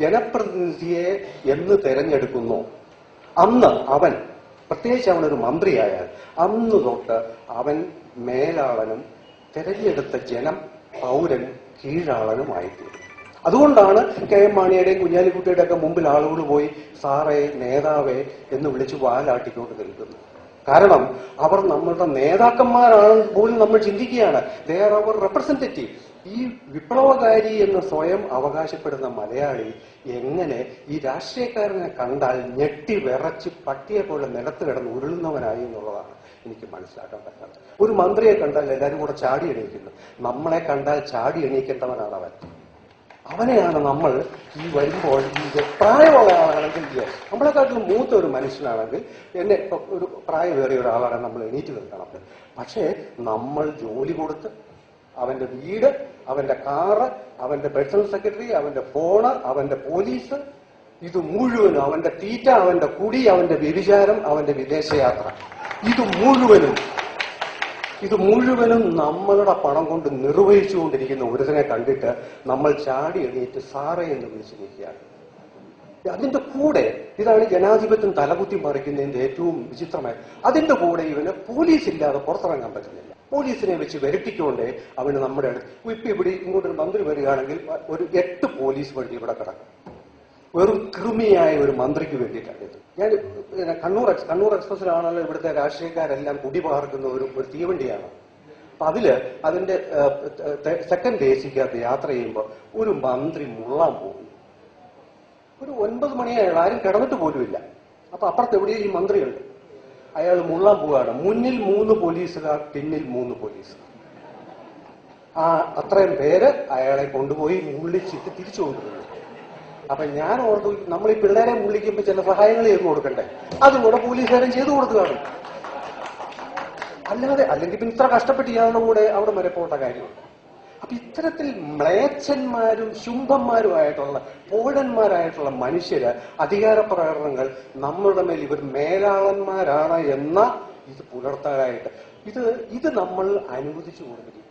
ജനപ്രതിനിധിയെ എന്ന് തെരഞ്ഞെടുക്കുന്നു. അന്ന് അവൻ പ്രത്യേകിച്ച് അവനൊരു മന്ത്രിയായാൽ അന്ന് തൊട്ട് അവൻ മേലാളനും തെരഞ്ഞെടുത്ത ജനം പൗരൻ കീഴാളനുമായിത്തീരും അതുകൊണ്ടാണ് കെ എം മാണിയുടെയും കുഞ്ഞാലിക്കുട്ടിയുടെ ഒക്കെ മുമ്പിൽ ആളുകൾ പോയി സാറേ നേതാവേ എന്ന് വിളിച്ച് വാലാട്ടിക്കൊണ്ട് നിൽക്കുന്നു. കാരണം അവർ നമ്മളുടെ നേതാക്കന്മാരാണ് പോലും നമ്മൾ ചിന്തിക്കുകയാണ്. ദേ ആർ അവർ റെപ്രസെന്റേറ്റീവ് ഈ വിപ്ലവകാരി എന്ന് സ്വയം അവകാശപ്പെടുന്ന മലയാളി എങ്ങനെ ഈ രാഷ്ട്രീയക്കാരനെ കണ്ടാൽ ഞെട്ടി വിറച്ച് പട്ടിയെ പോലെ നിലത്ത് കിടന്ന് ഉരുളുന്നവനായി എന്നുള്ളതാണ് എനിക്ക് മനസ്സിലാക്കാൻ പറ്റാത്തത് ഒരു മന്ത്രിയെ കണ്ടാൽ എല്ലാവരും കൂടെ ചാടി എണീക്കുന്നു. നമ്മളെ കണ്ടാൽ ചാടി എണീക്കേണ്ടവനാണ് അവൻ. അവനെയാണ് നമ്മൾ ഈ വരുമ്പോൾ ഈ പ്രായമുള്ള ആളാണെങ്കിൽ. നമ്മളെക്കാട്ടിലും മൂത്ത ഒരു മനുഷ്യനാണെങ്കിൽ എന്നെ ഒരു പ്രായമേറിയ ഒരാളാണ് നമ്മൾ എണീറ്റ് നിൽക്കണം. പക്ഷേ നമ്മൾ ജോലി കൊടുത്ത് അവന്റെ വീട് അവന്റെ കാറ് അവന്റെ പേഴ്സണൽ സെക്രട്ടറി അവന്റെ ഫോണ് അവന്റെ പോലീസ് ഇത് മുഴുവനും അവന്റെ തീറ്റ അവന്റെ കുടി അവന്റെ വ്യഭിചാരം അവന്റെ വിദേശയാത്ര. ഇത് മുഴുവനും ഇത് മുഴുവനും നമ്മളുടെ പണം കൊണ്ട് നിർവഹിച്ചുകൊണ്ടിരിക്കുന്ന ഒരുതിനെ കണ്ടിട്ട് നമ്മൾ ചാടി എണീറ്റ് സാറേ എന്ന് വിളിച്ചു നിൽക്കുകയാണ്. അതിന്റെ കൂടെ ഇതാണ് ജനാധിപത്യം തലകുത്തി മറിക്കുന്നതിന്റെ ഏറ്റവും വിചിത്രമായ അതിന്റെ കൂടെ ഇവന് പോലീസ് ഇല്ലാതെ പുറത്തിറങ്ങാൻ പറ്റുന്നില്ല. പോലീസിനെ വെച്ച് വരുത്തിക്കൊണ്ട് അവന് നമ്മുടെ അടുത്ത് ഇപ്പൊ ഇവിടെ ഇങ്ങോട്ടൊരു മന്ത്രി വരികയാണെങ്കിൽ ഒരു എട്ട് പോലീസ് വഴി ഇവിടെ കിടക്കും. വെറും കൃമിയായ ഒരു മന്ത്രിക്ക് വേണ്ടിയിട്ടാണ് ഇത്. ഞാൻ കണ്ണൂർ കണ്ണൂർ എക്സ്പ്രസിലാണല്ലോ ഇവിടുത്തെ രാഷ്ട്രീയക്കാരെല്ലാം കുടിപാർക്കുന്ന ഒരു ഒരു തീവണ്ടിയാണ്. അപ്പൊ അതിൽ അതിന്റെ സെക്കൻഡ് എ സിക്കകത്ത് യാത്ര ചെയ്യുമ്പോൾ ഒരു മന്ത്രി മുള്ളാൻ പോകും ഒരു ഒൻപത് മണിയായുള്ള ആരും കിടന്നിട്ട് പോലുമില്ല. അപ്പൊ അപ്പുറത്ത് എവിടെയും ഈ മന്ത്രിയുണ്ട്. അയാൾ മുള്ളാൻ പോവുകയാണ്. മുന്നിൽ മൂന്ന് പോലീസുകാർ പിന്നിൽ മൂന്ന് പോലീസുകാർ. ആ അത്രയും പേര് അയാളെ കൊണ്ടുപോയി മുള്ളിച്ചിട്ട് തിരിച്ചു കൊണ്ടുപോയി അപ്പൊ ഞാൻ ഓർത്തു നമ്മൾ ഈ പിള്ളേരെ മുള്ളിക്കുമ്പോൾ ചില സഹായങ്ങൾ ചെയ്തു കൊടുക്കണ്ടേ? അതും കൂടെ പോലീസുകാരൻ ചെയ്തു കൊടുക്കുകയാണ്. അല്ലാതെ അല്ലെങ്കിൽ പിന്നെ ഇത്ര കഷ്ടപ്പെട്ട് ഇയാളുടെ കൂടെ അവിടെ വരെ പോകേണ്ട കാര്യമുണ്ട് അപ്പൊ ഇത്തരത്തിൽ മ്ലേച്ഛന്മാരും ശുംഭന്മാരുമായിട്ടുള്ള പോഴന്മാരായിട്ടുള്ള മനുഷ്യര് അധികാര പ്രകടനങ്ങൾ നമ്മളുടെ മേൽ ഇവർ മേലാളന്മാരാണ് എന്ന ഇത് പുലർത്താനായിട്ട്. ഇത് ഇത് നമ്മൾ അനുവദിച്ചു കൊടുത്തിരിക്കും